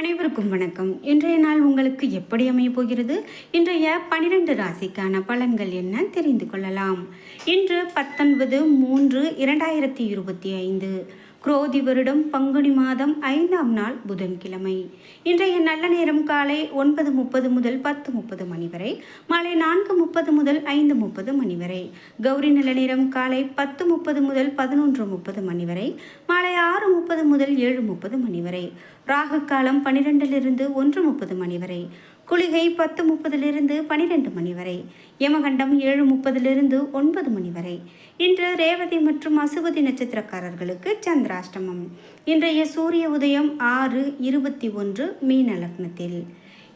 அனைவருக்கும் வணக்கம். இன்றைய நாள் உங்களுக்கு எப்படி அமைய போகிறது? இன்றைய பனிரெண்டு ராசிக்கான பலன்கள் என்ன? தெரிந்து கொள்ளலாம். இன்று பத்தொன்பது மூன்று இரண்டாயிரத்தி இருபத்தி ஐந்து. குரோதி வருடம் பங்குனி மாதம் ஐந்தாம் நாள் புதன்கிழமை. இன்றைய நல்ல நேரம் காலை ஒன்பது முப்பது முதல் பத்து முப்பது மணி வரை மாலை நான்கு முப்பது முதல் ஐந்து முப்பது மணி வரை கௌரி நல்ல நேரம் காலை பத்து முப்பது முதல் பதினொன்று முப்பது மணி வரை மாலை ஆறு முப்பது முதல் ஏழு முப்பது மணி வரை ராகு காலம் பன்னிரெண்டிலிருந்து ஒன்று முப்பது மணி வரை குளிகை பத்து முப்பதிலிருந்து பனிரெண்டு மணி வரை யமகண்டம் ஏழு முப்பதிலிருந்து ஒன்பது மணி வரை. இன்று ரேவதி மற்றும் அசுவதி நட்சத்திரக்காரர்களுக்கு சந்திராஷ்டமம். இன்றைய சூரிய உதயம் ஆறு இருபத்தி ஒன்று மீன லக்னத்தில்.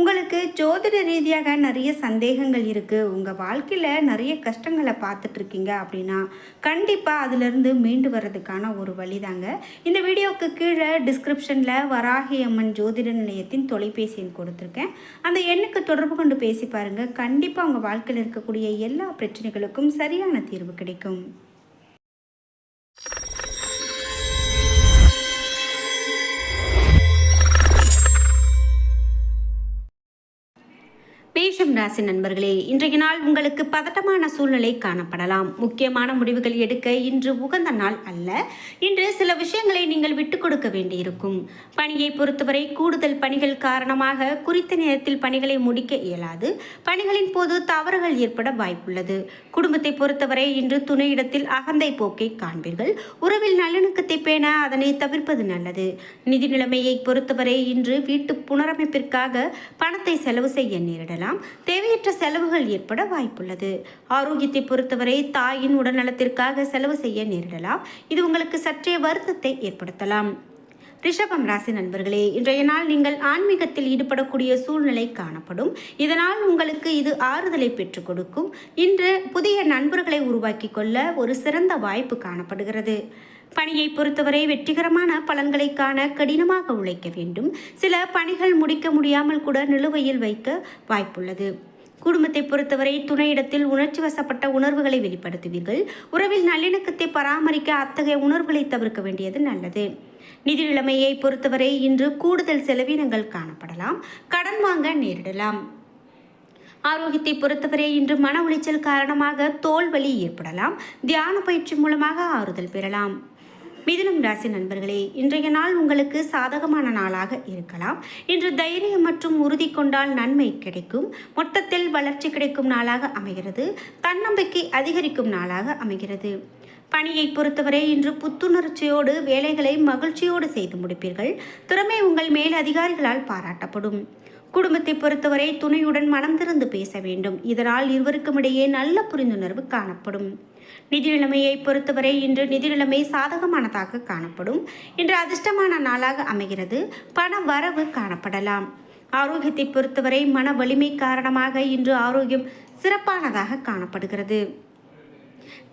உங்களுக்கு ஜோதிட ரீதியாக நிறைய சந்தேகங்கள் இருக்குது உங்கள் வாழ்க்கையில் நிறைய கஷ்டங்களை பார்த்துட்ருக்கீங்க அப்படின்னா கண்டிப்பாக அதிலிருந்து மீண்டு வர்றதுக்கான ஒரு வழி தாங்க இந்த வீடியோவுக்கு கீழே டிஸ்கிரிப்ஷனில் வராகி அம்மன் ஜோதிட நிலையத்தின் தொலைபேசி எண் கொடுத்துருக்கேன். அந்த எண்ணுக்கு தொடர்பு கொண்டு பேசி பாருங்கள் கண்டிப்பாக உங்கள் வாழ்க்கையில் இருக்கக்கூடிய எல்லா பிரச்சனைகளுக்கும் சரியான தீர்வு கிடைக்கும். ராசி நண்பர்களே இன்றைய நாள் உங்களுக்கு பதட்டமான சூழ்நிலை காணப்படலாம். முக்கியமான முடிவுகள் எடுக்க இன்று உகந்த நாள் அல்ல. இன்று சில விஷயங்களை நீங்கள் விட்டுக் கொடுக்க வேண்டியிருக்கும். பணியை பொறுத்தவரை கூடுதல் பணிகள் காரணமாக குறித்த நேரத்தில் பணிகளை முடிக்க இயலாது. பணிகளின் போது தவறுகள் ஏற்பட வாய்ப்புள்ளது. குடும்பத்தை பொறுத்தவரை இன்று துணையிடத்தில் அகந்தை போக்கை காண்பீர்கள். உறவில் நல்லிணக்கத்தை பேண அதனை தவிர்ப்பது நல்லது. நிதி நிலைமையை பொறுத்தவரை இன்று வீட்டு புனரமைப்பிற்காக பணத்தை செலவு செய்ய நேரிடலாம். தேவையற்ற செலவுகள் ஏற்பட வாய்ப்புள்ளது. ஆரோக்கியத்தை பொறுத்தவரை தாயின் உடல்நலத்திற்காக செலவு செய்ய நேரிடலாம். இது உங்களுக்கு சற்றே வருத்தத்தை ஏற்படுத்தலாம். ரிஷபம் ராசி நண்பர்களே இன்றைய நாள் நீங்கள் ஆன்மீகத்தில் ஈடுபடக்கூடிய சூழ்நிலை காணப்படும். இதனால் உங்களுக்கு இது ஆறுதலை பெற்றுக் கொடுக்கும். இன்று புதிய நண்பர்களை உருவாக்கி கொள்ள ஒரு சிறந்த வாய்ப்பு காணப்படுகிறது. பணியை பொறுத்தவரை வெற்றிகரமான பலன்களை காண கடினமாக உழைக்க வேண்டும். சில பணிகள் முடிக்க முடியாமல் கூட நிலுவையில் வைக்க வாய்ப்புள்ளது. குடும்பத்தை பொறுத்தவரை துணையிடத்தில் உணர்ச்சி வசப்பட்ட உணர்வுகளை வெளிப்படுத்துவீர்கள். உறவில் நல்லிணக்கத்தை பராமரிக்க அத்தகைய உணர்வுகளை தவிர்க்க வேண்டியது நல்லது. நிதி நிலைமையை பொறுத்தவரை இன்று கூடுதல் செலவினங்கள் காணப்படலாம். கடன் வாங்க நேரிடலாம். ஆரோக்கியத்தை பொறுத்தவரை இன்று மன உளைச்சல் காரணமாக தோல் வலி ஏற்படலாம். தியான பயிற்சி மூலமாக ஆறுதல் பெறலாம். மிதுனம் ராசி நண்பர்களே இன்றைய நாள் உங்களுக்கு சாதகமான நாளாக இருக்கலாம். இன்று தைரியம் மற்றும் உறுதி கொண்டால் நன்மை கிடைக்கும். மொத்தத்தில் வளர்ச்சி கிடைக்கும் நாளாக அமைகிறது. தன்னம்பிக்கை அதிகரிக்கும் நாளாக அமைகிறது. பணியை பொறுத்தவரை இன்று புத்துணர்ச்சியோடு வேலைகளை மகிழ்ச்சியோடு செய்து முடிப்பீர்கள். திறமை உங்கள் மேல் அதிகாரிகளால் பாராட்டப்படும். குடும்பத்தை பொறுத்தவரை துணையுடன் மனம் திறந்து பேச வேண்டும். இதனால் இருவருக்கும் இடையே நல்ல புரிந்துணர்வு காணப்படும். நிதி நிலைமையை பொறுத்தவரை இன்று நிதி நிலைமை சாதகமானதாக காணப்படும். இன்று அதிர்ஷ்டமான நாளாக அமைகிறது. பண வரவு காணப்படலாம். ஆரோக்கியத்தை பொறுத்தவரை மன வலிமை காரணமாக இன்று ஆரோக்கியம் சிறப்பானதாக காணப்படுகிறது.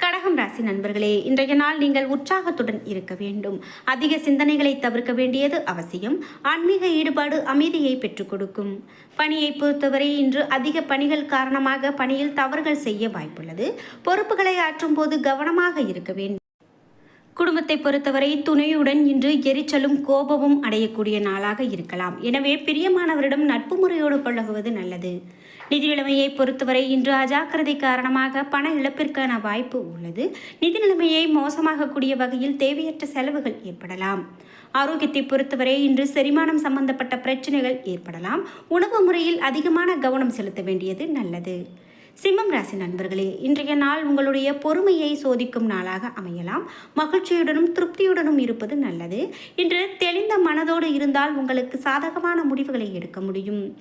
கடகம் ராசி நண்பர்களே இன்றைய நாள் நீங்கள் உற்சாகத்துடன் இருக்க வேண்டும். அதிக சிந்தனைகளை தவிர்க்க வேண்டியது அவசியம். ஆன்மீக ஈடுபாடு அமைதியை பெற்றுக் கொடுக்கும். பணியை பொறுத்தவரை இன்று அதிக பணிகள் காரணமாக பணியில் தவறுகள் செய்ய வாய்ப்புள்ளது. பொறுப்புகளை ஆற்றும் போது கவனமாக இருக்க வேண்டும். குடும்பத்தை பொறுத்தவரை துணையுடன் இன்று எரிச்சலும் கோபமும் அடையக்கூடிய நாளாக இருக்கலாம். எனவே பிரியமானவரிடம் நட்பு முறையோடு பழகுவது நல்லது. நிதி நிலைமையை பொறுத்தவரை இன்று அஜாக்கிரதை காரணமாக பண இழப்பிற்கான வாய்ப்பு உள்ளது. நிதி நிலைமையை மோசமாகக்கூடிய வகையில் தேவையற்ற செலவுகள் ஏற்படலாம். ஆரோக்கியத்தை பொறுத்தவரை இன்று செரிமானம் சம்பந்தப்பட்ட பிரச்சனைகள் ஏற்படலாம். உணவு முறையில் அதிகமான கவனம் செலுத்த வேண்டியது நல்லது. சிம்மம் ராசி நண்பர்களே இன்றைய நாள் உங்களுடைய பொறுமையை சோதிக்கும் நாளாக அமையலாம். மகிழ்ச்சியுடனும் திருப்தியுடனும் இருப்பது நல்லது. இன்று தெளிந்த மனதோடு இருந்தால் உங்களுக்கு சாதகமான முடிவுகளை எடுக்க முடியும்.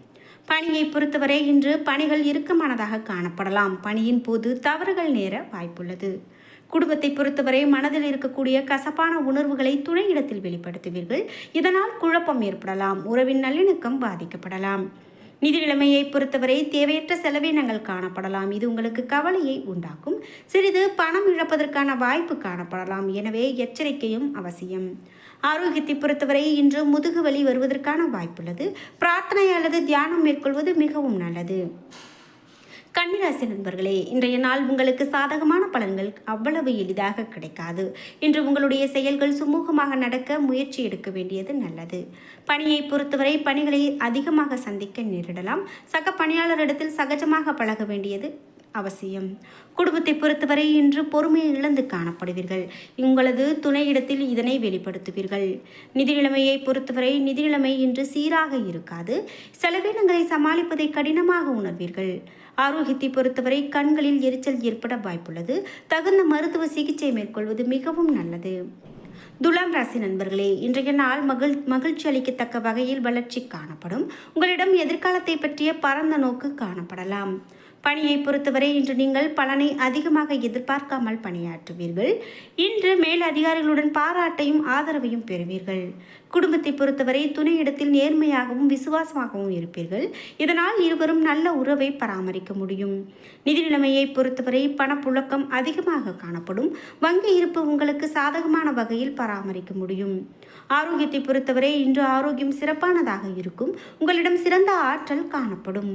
பணியை பொறுத்தவரை இன்று பணிகள் இறுக்கமானதாக காணப்படலாம். பணியின் போது தவறுகள் நேர வாய்ப்புள்ளது. குடும்பத்தை பொறுத்தவரை மனதில் இருக்கக்கூடிய கசப்பான உணர்வுகளை துணையிடத்தில் வெளிப்படுத்துவீர்கள். இதனால் குழப்பம் ஏற்படலாம். உறவின் நல்லிணக்கம் பாதிக்கப்படலாம். நிதி நிலைமையை பொறுத்தவரை தேவையற்ற செலவினங்கள் காணப்படலாம். இது உங்களுக்கு கவலையை உண்டாக்கும். சிறிது பணம் இழப்பதற்கான வாய்ப்பு காணப்படலாம். எனவே எச்சரிக்கையும் அவசியம். ஆரோக்கியத்தை பொறுத்தவரை இன்று முதுகு வலி வருவதற்கான வாய்ப்புள்ளது. பிரார்த்தனை அல்லது தியானம் மேற்கொள்வது மிகவும் நல்லது. கன்னிராசி நண்பர்களே இன்றைய நாள் உங்களுக்கு சாதகமான பலன்கள் அவ்வளவு எளிதாக கிடைக்காது. இன்று உங்களுடைய செயல்கள் சுமூகமாக நடக்க முயற்சி எடுக்க வேண்டியது நல்லது. பணியை பொறுத்தவரை பணிகளை அதிகமாக சந்திக்க நேரிடலாம். சக பணியாளரிடத்தில் சகஜமாக பழக வேண்டியது அவசியம். குடும்பத்தை பொறுத்தவரை இன்று பொறுமையை இழந்து காணப்படுவீர்கள். உங்களது துணையிடத்தில் இதனை வெளிப்படுத்துவீர்கள். நிதி நிலைமையை பொறுத்தவரை நிதி நிலைமை இன்று சீராக இருக்காது. செலவினங்களை சமாளிப்பதை கடினமாக உணர்வீர்கள். ஆரோக்கியத்தை பொறுத்தவரை கண்களில் எரிச்சல் ஏற்பட வாய்ப்புள்ளது. தகுந்த மருத்துவ சிகிச்சை மேற்கொள்வது மிகவும் நல்லது. துலாம் ராசி நண்பர்களே இன்றைய நாள் மகிழ் மகிழ்ச்சி அளிக்கத்தக்க வகையில் வளர்ச்சி காணப்படும். உங்களிடம் எதிர்காலத்தை பற்றிய பரந்த நோக்கு காணப்படலாம். பணியை பொறுத்தவரை இன்று நீங்கள் பலனை அதிகமாக எதிர்பார்க்காமல் பணியாற்றுவீர்கள். இன்று மேல் அதிகாரிகளுடன் பாராட்டையும் ஆதரவையும் பெறுவீர்கள். குடும்பத்தை பொறுத்தவரை துணையிடத்தில் நேர்மையாகவும் விசுவாசமாகவும் இருப்பீர்கள். இதனால் இருவரும் நல்ல உறவை பராமரிக்க முடியும். நிதி நிலைமையை பொறுத்தவரை பணப்புழக்கம் அதிகமாக காணப்படும். வங்கி இருப்பு உங்களுக்கு சாதகமான வகையில் பராமரிக்க முடியும். ஆரோக்கியத்தை பொறுத்தவரை இன்று ஆரோக்கியம் சிறப்பானதாக இருக்கும். உங்களிடம் சிறந்த ஆற்றல் காணப்படும்.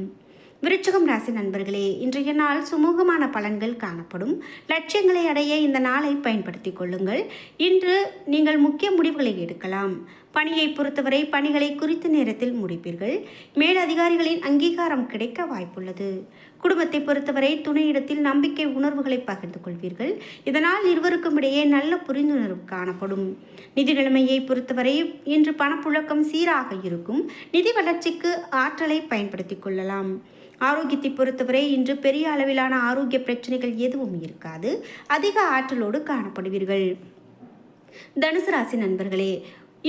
விருச்சகம் ராசி நண்பர்களே இன்றைய நாள் சுமூகமான பலன்கள் காணப்படும். லட்சியங்களை அடைய இந்த நாளை பயன்படுத்திக் கொள்ளுங்கள். இன்று நீங்கள் முக்கிய முடிவுகளை எடுக்கலாம். பணியை பொறுத்தவரை பணிகளை குறித்த நேரத்தில் முடிப்பீர்கள். மேலதிகாரிகளின் அங்கீகாரம் கிடைக்க வாய்ப்புள்ளது. குடும்பத்தை பொறுத்தவரை துணையிடத்தில் நம்பிக்கை உணர்வுகளை பகிர்ந்து கொள்வீர்கள். இதனால் இருவருக்கும் இடையே நல்ல புரிந்துணர்வு காணப்படும். நிதி நிலைமையை பொறுத்தவரை இன்று பணப்புழக்கம் சீராக இருக்கும். நிதி வளர்ச்சிக்கு ஆற்றலை பயன்படுத்திக் கொள்ளலாம். ஆரோக்கியத்தை பொறுத்தவரை இன்று பெரிய அளவிலான ஆரோக்கிய பிரச்சனைகள் எதுவும் இருக்காது. அதிக ஆற்றலோடு காணப்படுவீர்கள். தனுசு ராசி நண்பர்களே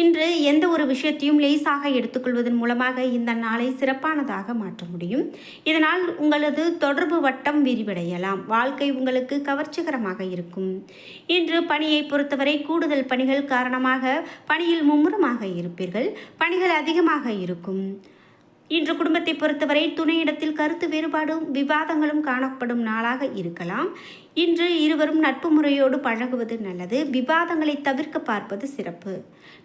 இன்று எந்த ஒரு விஷயத்தையும் லேசாக எடுத்துக்கொள்வதன் மூலமாக இந்த நாளை சிறப்பானதாக மாற்ற முடியும். இதனால் உங்களது தொடர்பு வட்டம் விரிவடையலாம். வாழ்க்கை உங்களுக்கு கவர்ச்சிகரமாக இருக்கும். இன்று பணியை பொறுத்தவரை கூடுதல் பணிகள் காரணமாக பணியில் மும்முரமாக இருப்பீர்கள். பணிகள் அதிகமாக இருக்கும். இன்று குடும்பத்தை பொறுத்தவரை துணையிடத்தில் கருத்து வேறுபாடும் விவாதங்களும் காணப்படும் நாளாக இருக்கலாம். இன்று இருவரும் நட்பு முறையோடு பழகுவது நல்லது. விவாதங்களை தவிர்க்க பார்ப்பது சிறப்பு.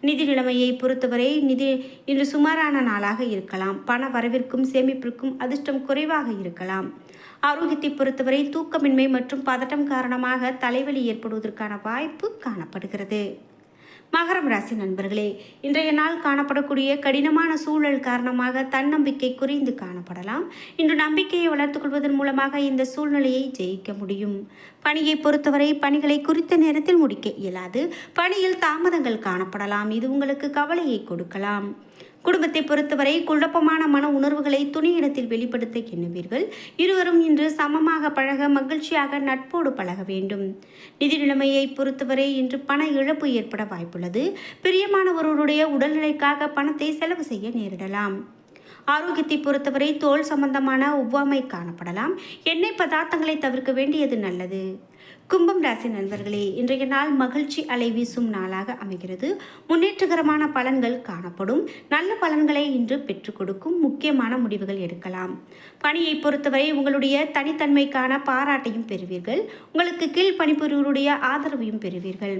நிதி நிலைமையை பொறுத்தவரை நிதி இன்று சுமாரான நாளாக இருக்கலாம். பண வரவிற்கும் சேமிப்பிற்கும் அதிர்ஷ்டம் குறைவாக இருக்கலாம். ஆரோக்கியத்தை பொறுத்தவரை தூக்கமின்மை மற்றும் பதட்டம் காரணமாக தலைவலி ஏற்படுவதற்கான வாய்ப்பு காணப்படுகிறது. மகரம் ராசி நண்பர்களே இன்றைய நாள் காணப்படக்கூடிய கடினமான சூழல் காரணமாக தன்னம்பிக்கை குறைந்து காணப்படலாம். இன்று நம்பிக்கையை வளர்த்துக்கொள்வதன் மூலமாக இந்த சூழ்நிலையை ஜெயிக்க முடியும். பணியை பொறுத்தவரை பணிகளை குறித்த நேரத்தில் முடிக்க இயலாது. பணியில் தாமதங்கள் காணப்படலாம். இது உங்களுக்கு கவலையை கொடுக்கலாம். குடும்பத்தை பொறுத்தவரை குழப்பமான மன உணர்வுகளை துணியிடத்தில் வெளிப்படுத்த எண்ணுவீர்கள். இருவரும் இன்று சமமாக பழக மகிழ்ச்சியாக நட்போடு பழக வேண்டும். நிதி நிலைமையை பொறுத்தவரை இன்று பண இழப்பு ஏற்பட வாய்ப்புள்ளது. பிரியமானவர்களுடைய உடல்நிலைக்காக பணத்தை செலவு செய்ய நேரிடலாம். ஆரோக்கியத்தை பொறுத்தவரை தோல் சம்பந்தமான ஒவ்வாமை காணப்படலாம். எண்ணெய் பதார்த்தங்களை தவிர்க்க வேண்டியது நல்லது. கும்பம் ராசி நண்பர்களே இன்றைய நாள் மகிழ்ச்சி அலை வீசும் நாளாக அமைகிறது. முன்னேற்றகரமான பலன்கள் காணப்படும். நல்ல பலன்களை இன்று பெற்றுக் கொடுக்கும் முக்கியமான முடிவுகள் எடுக்கலாம். பணியை பொறுத்தவரை உங்களுடைய தனித்தன்மைக்கான பாராட்டையும் பெறுவீர்கள். உங்களுக்கு கீழ் பணிபுரிவருடைய ஆதரவையும் பெறுவீர்கள்.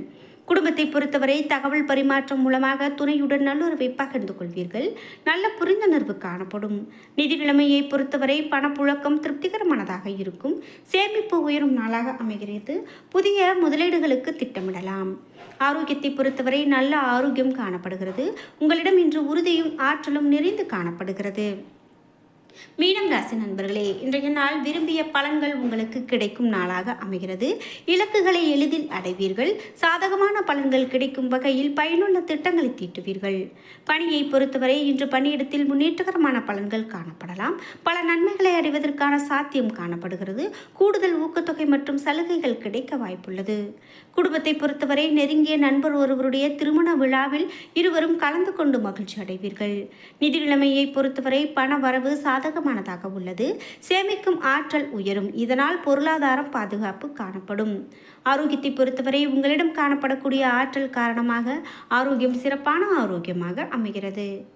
குடும்பத்தை பொறுத்தவரை தகவல் பரிமாற்றம் மூலமாக துணையுடன் நல்லுறவை பகிர்ந்து கொள்வீர்கள். நல்ல புரிந்துணர்வு காணப்படும். நிதி நிலைமையை பொறுத்தவரை பணப்புழக்கம் திருப்திகரமானதாக இருக்கும். சேமிப்பு உயரும் நாளாக அமைகிறது. புதிய முதலீடுகளுக்கு திட்டமிடலாம். ஆரோக்கியத்தை பொறுத்தவரை நல்ல ஆரோக்கியம் காணப்படுகிறது. உங்களிடம் இன்று உறுதியும் ஆற்றலும் நிறைந்து காணப்படுகிறது. மீனம் ராசி நண்பர்களே இன்றைய நாள் விரும்பிய பலன்கள் உங்களுக்கு கிடைக்கும் நாளாக அமைகிறது. இலக்குகளை எளிதில் அடைவீர்கள். சாதகமான பலன்கள் கிடைக்கும் வகையில் பயனுள்ள திட்டங்களை தீட்டுவீர்கள். பணியை பொறுத்தவரை இன்று பணியிடத்தில் முன்னேற்றகரமான பலன்கள் காணப்படலாம். பல நன்மைகளை அடைவதற்கான சாத்தியம் காணப்படுகிறது. கூடுதல் ஊக்கத்தொகை மற்றும் சலுகைகள் கிடைக்க வாய்ப்புள்ளது. குடும்பத்தை பொறுத்தவரை நெருங்கிய நண்பர் ஒருவருடைய திருமண விழாவில் இருவரும் கலந்து கொண்டு மகிழ்ச்சி அடைவீர்கள். நிதி நிலைமையை பொறுத்தவரை பண வரவு சாதகமானதாக உள்ளது. சேமிக்கும் ஆற்றல் உயரும். இதனால் பொருளாதாரம் பாதுகாப்பு காணப்படும். ஆரோக்கியத்தை பொறுத்தவரை உங்களிடம் காணப்படக்கூடிய ஆற்றல் காரணமாக ஆரோக்கியம் சிறப்பான ஆரோக்கியமாக அமைகிறது.